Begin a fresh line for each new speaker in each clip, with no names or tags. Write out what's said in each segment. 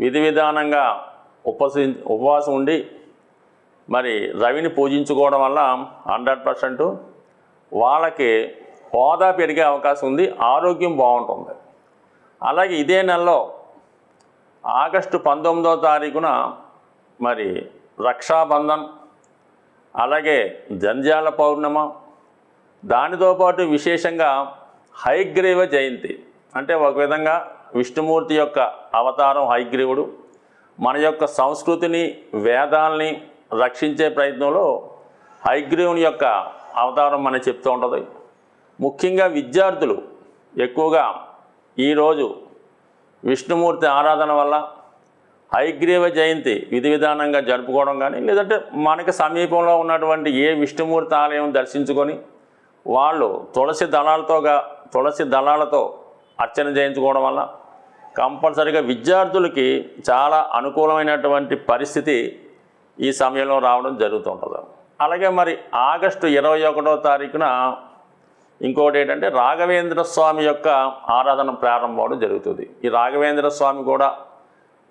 విధి విధానంగా ఉపసి ఉపవాసం ఉండి మరి రవిని పూజించుకోవడం వల్ల హండ్రెడ్ పర్సెంట్ వాళ్ళకి హోదా పెరిగే అవకాశం ఉంది ఆరోగ్యం బాగుంటుంది. అలాగే ఇదే నెలలో ఆగస్టు పంతొమ్మిదవ తారీఖున మరి రక్షాబంధన్ అలాగే జంజాల పౌర్ణమ దానితో పాటు విశేషంగా హైగ్రీవ జయంతి అంటే ఒక విధంగా విష్ణుమూర్తి యొక్క అవతారం హైగ్రీవుడు. మన యొక్క సంస్కృతిని వేదాల్ని రక్షించే ప్రయత్నంలో హైగ్రీవుని యొక్క అవతారం మనం చెప్తూ ఉంటుంది. ముఖ్యంగా విద్యార్థులు ఎక్కువగా ఈరోజు విష్ణుమూర్తి ఆరాధన వల్ల హైగ్రీవ జయంతి విధి విధానంగా జరుపుకోవడం కానీ లేదంటే మనకి సమీపంలో ఉన్నటువంటి ఏ విష్ణుమూర్తి ఆలయం దర్శించుకొని వాళ్ళు తులసి దళాలతోగా తులసి దళాలతో అర్చన చేయించుకోవడం వల్ల కంపల్సరిగా విద్యార్థులకి చాలా అనుకూలమైనటువంటి పరిస్థితి ఈ సమయంలో రావడం జరుగుతుంటుంది. అలాగే మరి ఆగస్టు ఇరవై ఒకటో తారీఖున ఇంకోటి ఏంటంటే రాఘవేంద్ర స్వామి యొక్క ఆరాధన ప్రారంభం అవడం జరుగుతుంది. ఈ రాఘవేంద్ర స్వామి కూడా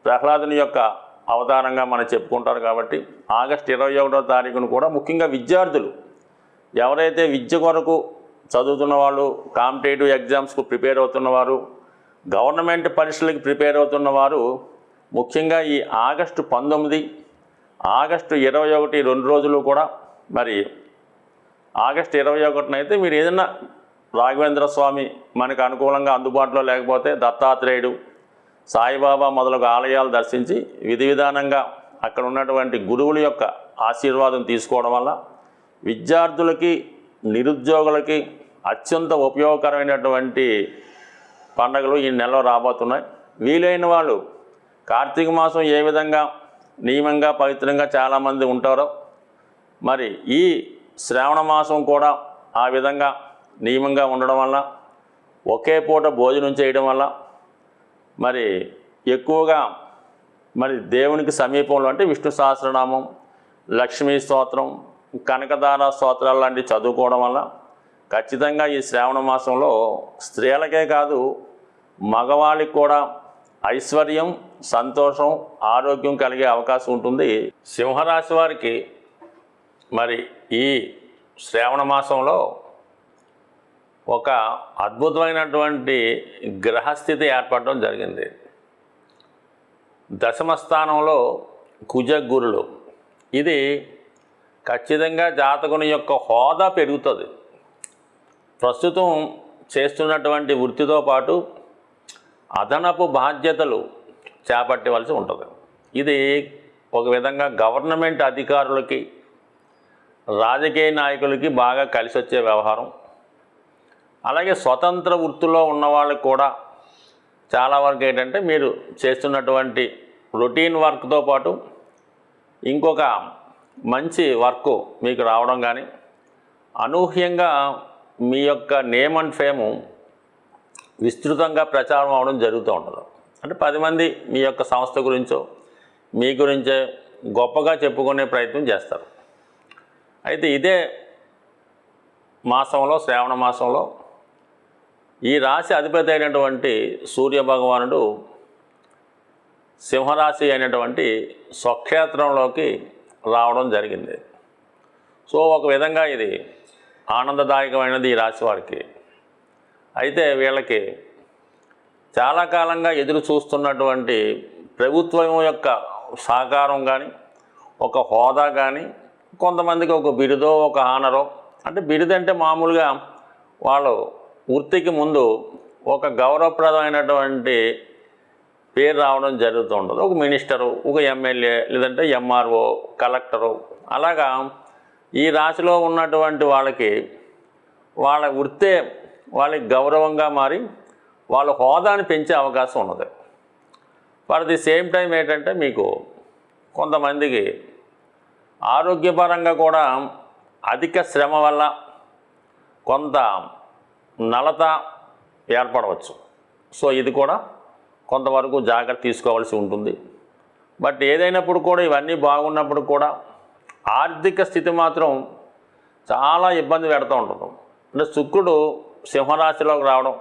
ప్రహ్లాదుని యొక్క అవతారంగా మనం చెప్పుకుంటారు కాబట్టి ఆగస్టు ఇరవై ఒకటో తారీఖున కూడా ముఖ్యంగా విద్యార్థులు ఎవరైతే విద్య కొరకు చదువుతున్న వాళ్ళు కాంపిటేటివ్ ఎగ్జామ్స్కు ప్రిపేర్ అవుతున్నవారు గవర్నమెంట్ పరీక్షలకు ప్రిపేర్ అవుతున్న వారు ముఖ్యంగా ఈ ఆగస్టు పంతొమ్మిది ఆగస్టు ఇరవై ఒకటి రెండు రోజులు కూడా మరి ఆగస్టు ఇరవై ఒకటిన అయితే మీరు ఏదైనా రాఘవేంద్ర స్వామి మనకు అనుకూలంగా అందుబాటులో లేకపోతే దత్తాత్రేయుడు సాయిబాబా మొదలగు ఆలయాలు దర్శించి విధి విధానంగా అక్కడ ఉన్నటువంటి గురువుల యొక్క ఆశీర్వాదం తీసుకోవడం వల్ల విద్యార్థులకి నిరుద్యోగులకి అత్యంత ఉపయోగకరమైనటువంటి పండగలు ఈ నెలలో రాబోతున్నాయి. వీలైన వాళ్ళు కార్తీక మాసం ఏ విధంగా నియమంగా పవిత్రంగా చాలామంది ఉంటారో మరి ఈ శ్రావణ మాసం కూడా ఆ విధంగా నియమంగా ఉండడం వల్ల ఒకే పూట భోజనం చేయడం వల్ల మరి ఎక్కువగా మరి దేవునికి సమీపంలో అంటే విష్ణు సహస్రనామం లక్ష్మీ స్తోత్రం కనకదార స్తోత్రాలు లాంటివి చదువుకోవడం వల్ల ఖచ్చితంగా ఈ శ్రావణ మాసంలో స్త్రీలకే కాదు మగవాళ్ళకి కూడా ఐశ్వర్యం సంతోషం ఆరోగ్యం కలిగే అవకాశం ఉంటుంది. సింహరాశి వారికి మరి ఈ శ్రావణ మాసంలో ఒక అద్భుతమైనటువంటి గ్రహస్థితి ఏర్పడడం జరిగింది. దశమ స్థానంలో కుజ గురులు ఇది ఖచ్చితంగా జాతకుని యొక్క హోదా పెరుగుతుంది. ప్రస్తుతం చేస్తున్నటువంటి వృత్తితో పాటు అదనపు బాధ్యతలు చేపట్టవలసి ఉంటుంది. ఇది ఒక విధంగా గవర్నమెంట్ అధికారులకి రాజకీయ నాయకులకి బాగా కలిసి వచ్చే వ్యవహారం. అలాగే స్వతంత్ర వృత్తిలో ఉన్న వాళ్ళకి కూడా చాలా వరకు ఏంటంటే మీరు చేస్తున్నటువంటి రొటీన్ వర్క్తో పాటు ఇంకొక మంచి వర్క్ మీకు రావడం కానీ అనూహ్యంగా మీ యొక్క నేమ్ అండ్ ఫేము విస్తృతంగా ప్రచారం అవడం జరుగుతూ ఉంటుంది. అంటే పది మంది మీ యొక్క సంస్థ గురించో మీ గురించే గొప్పగా చెప్పుకునే ప్రయత్నం చేస్తారు. అయితే ఇదే మాసంలో శ్రావణ మాసంలో ఈ రాశి అధిపతి అయినటువంటి సూర్య భగవానుడు సింహరాశి అయినటువంటి స్వక్షేత్రంలోకి రావడం జరిగింది. సో ఒక విధంగా ఇది ఆనందదాయకమైనది ఈ రాశి వారికి. అయితే వీళ్ళకి చాలా కాలంగా ఎదురు చూస్తున్నటువంటి ప్రభుత్వం యొక్క సహకారం కానీ ఒక హోదా కానీ కొంతమందికి ఒక బిరుదో ఒక ఆనరో అంటే బిరుదు అంటే మామూలుగా వాళ్ళు వృత్తికి ముందు ఒక గౌరవప్రదమైనటువంటి పేరు రావడం జరుగుతూ ఉంటుంది. ఒక మినిస్టరు ఒక ఎమ్మెల్యే లేదంటే ఎంఆర్ఓ కలెక్టరు అలాగా ఈ రాశిలో ఉన్నటువంటి వాళ్ళకి వాళ్ళ వృత్తే వాళ్ళకి గౌరవంగా మారి వాళ్ళ హోదాని పెంచే అవకాశం ఉన్నది. ఫర్ ది సేమ్ టైం ఏంటంటే మీకు కొంతమందికి ఆరోగ్యపరంగా కూడా అధిక శ్రమ వల్ల కొంత నలత ఏర్పడవచ్చు. సో ఇది కూడా కొంతవరకు జాగ్రత్త తీసుకోవాల్సి ఉంటుంది. బట్ ఏదైనప్పుడు కూడా ఇవన్నీ బాగున్నప్పుడు కూడా ఆర్థిక స్థితి మాత్రం చాలా ఇబ్బంది పెడుతూ ఉంటుంది. అంటే శుక్రుడు సింహరాశిలోకి రావడం.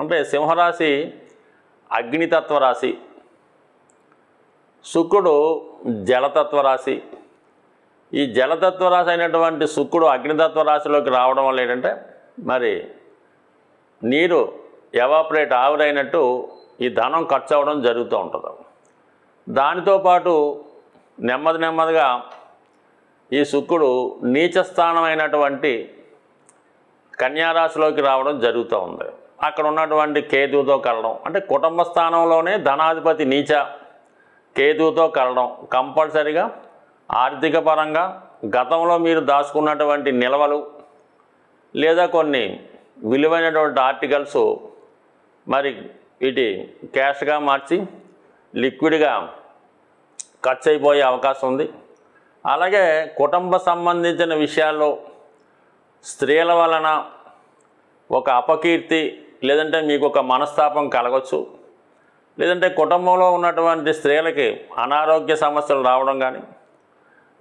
అంటే సింహరాశి అగ్నితత్వ రాశి. శుక్రుడు జలతత్వ రాశి. ఈ జలతత్వ రాశి అయినటువంటి శుక్రుడు అగ్నితత్వ రాశిలోకి రావడం వల్ల ఏంటంటే మరి నీరు ఎవాపరేట్ ఆవిరైనట్టు ఈ ధనం ఖర్చు అవ్వడం జరుగుతూ ఉంటుంది. దానితో పాటు నెమ్మది నెమ్మదిగా ఈ శుక్రుడు నీచస్థానమైనటువంటి కన్యారాశిలోకి రావడం జరుగుతూ ఉంది. అక్కడ ఉన్నటువంటి కేతువుతో కలడం అంటే కుటుంబ స్థానంలోనే ధనాధిపతి నీచ కేతువుతో కలడం కంపల్సరిగా ఆర్థిక పరంగా గతంలో మీరు దాచుకున్నటువంటి నిల్వలు లేదా కొన్ని విలువైనటువంటి ఆర్టికల్స్ మరి ఇటు క్యాష్గా మార్చి లిక్విడ్గా ఖర్చు అయిపోయే అవకాశం ఉంది. అలాగే కుటుంబ సంబంధించిన విషయాల్లో స్త్రీల వలన ఒక అపకీర్తి లేదంటే మీకు ఒక మనస్తాపం కలగచ్చు. లేదంటే కుటుంబంలో ఉన్నటువంటి స్త్రీలకి అనారోగ్య సమస్యలు రావడం కానీ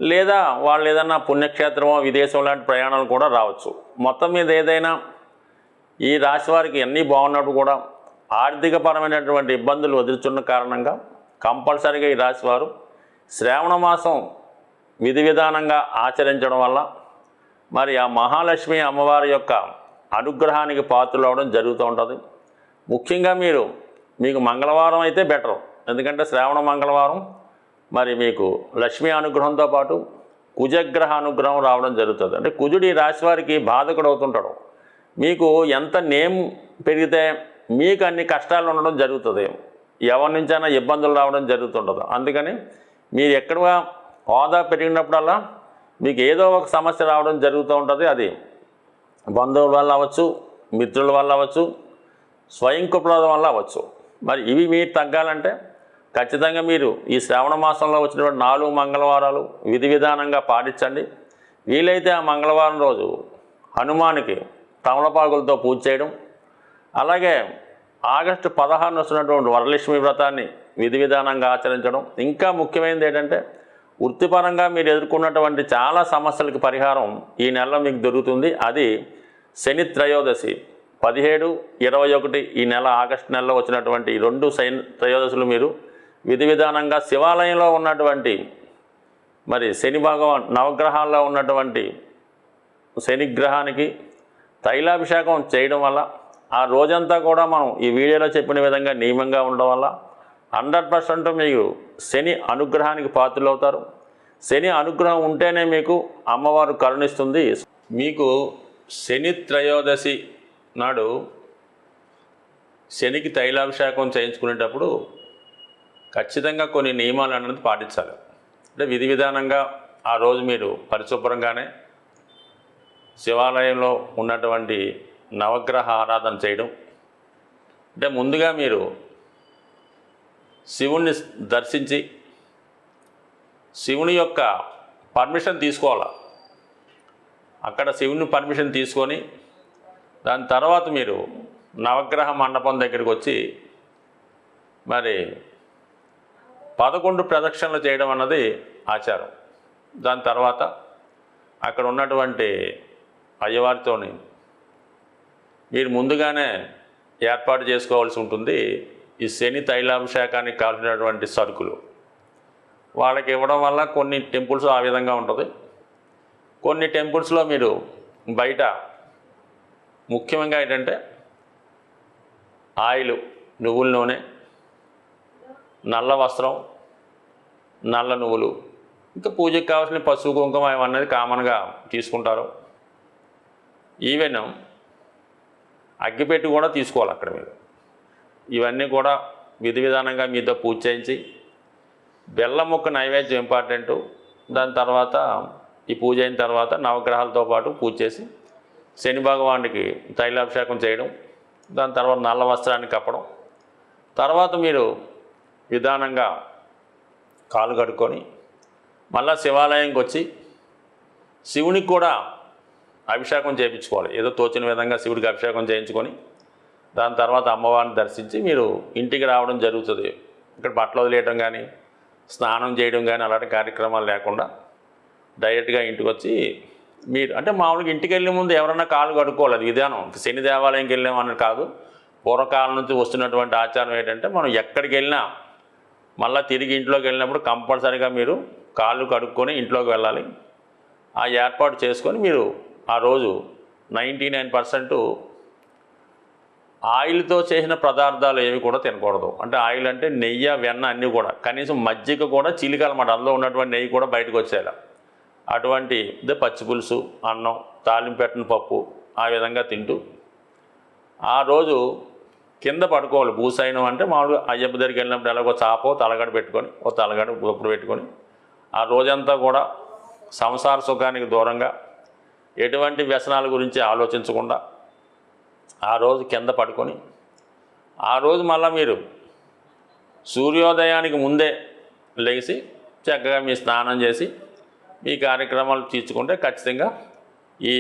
లేదా వాళ్ళు ఏదన్నా పుణ్యక్షేత్రమో విదేశం లాంటి ప్రయాణాలు కూడా రావచ్చు. మొత్తం మీద ఏదైనా ఈ రాశి వారికి అన్నీ బాగున్నప్పుడు కూడా ఆర్థికపరమైనటువంటి ఇబ్బందులు వదులుచున్న కారణంగా కంపల్సరీగా ఈ రాశి వారు శ్రావణ మాసం విధి విధానంగా ఆచరించడం వల్ల మరి ఆ మహాలక్ష్మి అమ్మవారి యొక్క అనుగ్రహానికి పాత్రలు అవడం జరుగుతూ ఉంటుంది. ముఖ్యంగా మీరు మీకు మంగళవారం అయితే బెటర్. ఎందుకంటే శ్రావణ మంగళవారం మరి మీకు లక్ష్మీ అనుగ్రహంతో పాటు కుజగ్రహ అనుగ్రహం రావడం జరుగుతుంది. అంటే కుజుడి రాశి వారికి బాధకుడు అవుతుంటాడు. మీకు ఎంత నేమ్ పెరిగితే మీకు అన్ని కష్టాలు ఉండడం జరుగుతుంది. ఎవరి నుంచైనా ఇబ్బందులు రావడం జరుగుతుంటుంది. అందుకని మీరు ఎక్కడ హోదా పెరిగినప్పుడల్లా మీకు ఏదో ఒక సమస్య రావడం జరుగుతూ ఉంటుంది అది బంధువుల వల్ల అవ్వచ్చు మిత్రుల వల్ల అవ్వచ్చు స్వయం కుప్రదం వల్ల అవ్వచ్చు. మరి ఇవి మీరు తగ్గాలంటే ఖచ్చితంగా మీరు ఈ శ్రావణ మాసంలో వచ్చినటువంటి నాలుగు మంగళవారాలు విధి విధానంగా పాటించండి. వీలైతే ఆ మంగళవారం రోజు హనుమానికి తమలపాకులతో పూజ చేయడం. అలాగే ఆగస్టు పదహారు వస్తున్నటువంటి వరలక్ష్మి వ్రతాన్ని విధి విధానంగా ఆచరించడం. ఇంకా ముఖ్యమైనది ఏంటంటే వృత్తిపరంగా మీరు ఎదుర్కొన్నటువంటి చాలా సమస్యలకు పరిహారం ఈ నెలలో మీకు దొరుకుతుంది. అది శని త్రయోదశి. పదిహేడు ఇరవై ఒకటి ఈ నెల ఆగస్టు నెలలో వచ్చినటువంటి ఈ రెండు శని త్రయోదశులు మీరు విధి విధానంగా శివాలయంలో ఉన్నటువంటి మరి శని భగవాన్ నవగ్రహాల్లో ఉన్నటువంటి శనిగ్రహానికి తైలాభిషేకం చేయడం వల్ల ఆ రోజంతా కూడా మనం ఈ వీడియోలో చెప్పిన విధంగా నియమంగా ఉండడం వల్ల హండ్రెడ్ పర్సెంట్ మీకు శని అనుగ్రహానికి పాత్రలు అవుతారు శని అనుగ్రహం ఉంటేనే మీకు అమ్మవారు కరుణిస్తుంది. మీకు శని త్రయోదశి నాడు శనికి తైలాభిషేకం చేయించుకునేటప్పుడు ఖచ్చితంగా కొన్ని నియమాలు అనేది పాటించాలి. అంటే విధి విధానంగా ఆ రోజు మీరు పరిశుభ్రంగానే శివాలయంలో ఉన్నటువంటి నవగ్రహ ఆరాధన చేయడం. అంటే ముందుగా మీరు శివుణ్ణి దర్శించి శివుని యొక్క పర్మిషన్ తీసుకోవాలి. అక్కడ శివుని పర్మిషన్ తీసుకొని దాని తర్వాత మీరు నవగ్రహ మండపం దగ్గరికి వచ్చి మరి పదకొండు ప్రదక్షిణలు చేయడం అన్నది ఆచారం. దాని తర్వాత అక్కడ ఉన్నటువంటి అయ్యవారితోని మీరు ముందుగానే ఏర్పాటు చేసుకోవాల్సి ఉంటుంది. ఈ శని తైలాభిషేకానికి కావాల్సినటువంటి సరుకులు. వాళ్ళకి ఇవ్వడం వల్ల కొన్ని టెంపుల్స్ ఆ విధంగా ఉంటుంది. కొన్ని టెంపుల్స్లో మీరు బయట ముఖ్యంగా ఏంటంటే ఆయిల్ నువ్వుల నూనె నల్ల వస్త్రం నల్ల నువ్వులు ఇంకా పూజకు కావాల్సిన పసుపు కుంకుమ ఇవన్నది కామన్గా తీసుకుంటారు. ఈవెన్ అగ్గిపెట్టి కూడా తీసుకోవాలి అక్కడ మీరు. ఇవన్నీ కూడా విధి విధానంగా మీతో పూజ చేయించి బెల్లం ముక్క నైవేద్యం ఇంపార్టెంటు. దాని తర్వాత ఈ పూజ అయిన తర్వాత నవగ్రహాలతో పాటు పూజ చేసి శని భగవానుడికి తైలాభిషేకం చేయడం. దాని తర్వాత నల్ల వస్త్రాన్ని కప్పడం. తర్వాత మీరు విధానంగా కాలు కడుక్కొని మళ్ళా శివాలయంకి వచ్చి శివునికి కూడా అభిషేకం చేయించుకోవాలి. ఏదో తోచిన విధంగా శివుడికి అభిషేకం చేయించుకొని దాని తర్వాత అమ్మవారిని దర్శించి మీరు ఇంటికి రావడం జరుగుతుంది. ఇక్కడ బట్టలు వదిలేయడం కానీ స్నానం చేయడం కానీ అలాంటి కార్యక్రమాలు లేకుండా డైరెక్ట్గా ఇంటికి వచ్చి మీరు అంటే మామూలుగా ఇంటికి వెళ్ళే ముందు ఎవరన్నా కాలు కడుక్కోవాలి అది విధానం. శని దేవాలయంకి వెళ్ళామన్నది కాదు. పూర్వకాలం నుంచి వస్తున్నటువంటి ఆచారం ఏంటంటే మనం ఎక్కడికి వెళ్ళినా మళ్ళీ తిరిగి ఇంట్లోకి వెళ్ళినప్పుడు కంపల్సరీగా మీరు కాళ్ళు కడుక్కొని ఇంట్లోకి వెళ్ళాలి. ఆ ఏర్పాటు చేసుకొని మీరు ఆ రోజు నైంటీ నైన్ పర్సెంట్ ఆయిల్తో చేసిన పదార్థాలు ఏవి కూడా తినకూడదు. అంటే ఆయిల్ అంటే నెయ్యి వెన్న అన్నీ కూడా. కనీసం మజ్జిగ కూడా చిలికాలన్నమాట అందులో ఉన్నటువంటి నెయ్యి కూడా బయటకు వచ్చేలా. అటువంటి ఇదే పచ్చి పులుసు అన్నం తాలింపు పెట్టిన పప్పు ఆ విధంగా తింటూ ఆ రోజు కింద పడుకోవాలి. భూసైనం అంటే మామూలుగా అయ్యప్ప దగ్గరికి వెళ్ళినప్పుడు ఎలాగో చాపో తలగడ పెట్టుకొని ఓ తలగడ గొప్పుడు పెట్టుకొని ఆ రోజంతా కూడా సంసార సుఖానికి దూరంగా ఎటువంటి వ్యసనాల గురించి ఆలోచించకుండా ఆ రోజు కింద పడుకొని ఆ రోజు మళ్ళీ మీరు సూర్యోదయానికి ముందే లేచి చక్కగా మీ స్నానం చేసి మీ కార్యక్రమాలు తీర్చుకుంటే ఖచ్చితంగా ఈ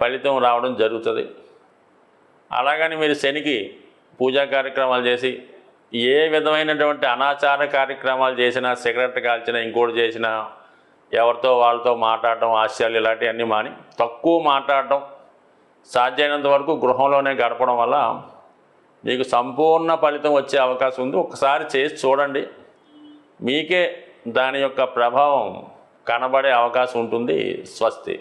ఫలితం రావడం జరుగుతుంది. అలాగని మీరు శనికి పూజా కార్యక్రమాలు చేసి ఏ విధమైనటువంటి అనాచార కార్యక్రమాలు చేసినా సిగరెట్ కాల్చినా ఇంకోటి చేసినా ఎవరితో వాళ్ళతో మాట్లాడటం ఆశయాలు ఇలాంటివన్నీ మాని తక్కువ మాట్లాడటం సాధ్యమైనంత వరకు గృహంలోనే గడపడం వల్ల మీకు సంపూర్ణ ఫలితం వచ్చే అవకాశం ఉంది. ఒకసారి చేసి చూడండి. మీకే దాని యొక్క ప్రభావం కనబడే అవకాశం ఉంటుంది. స్వస్తి.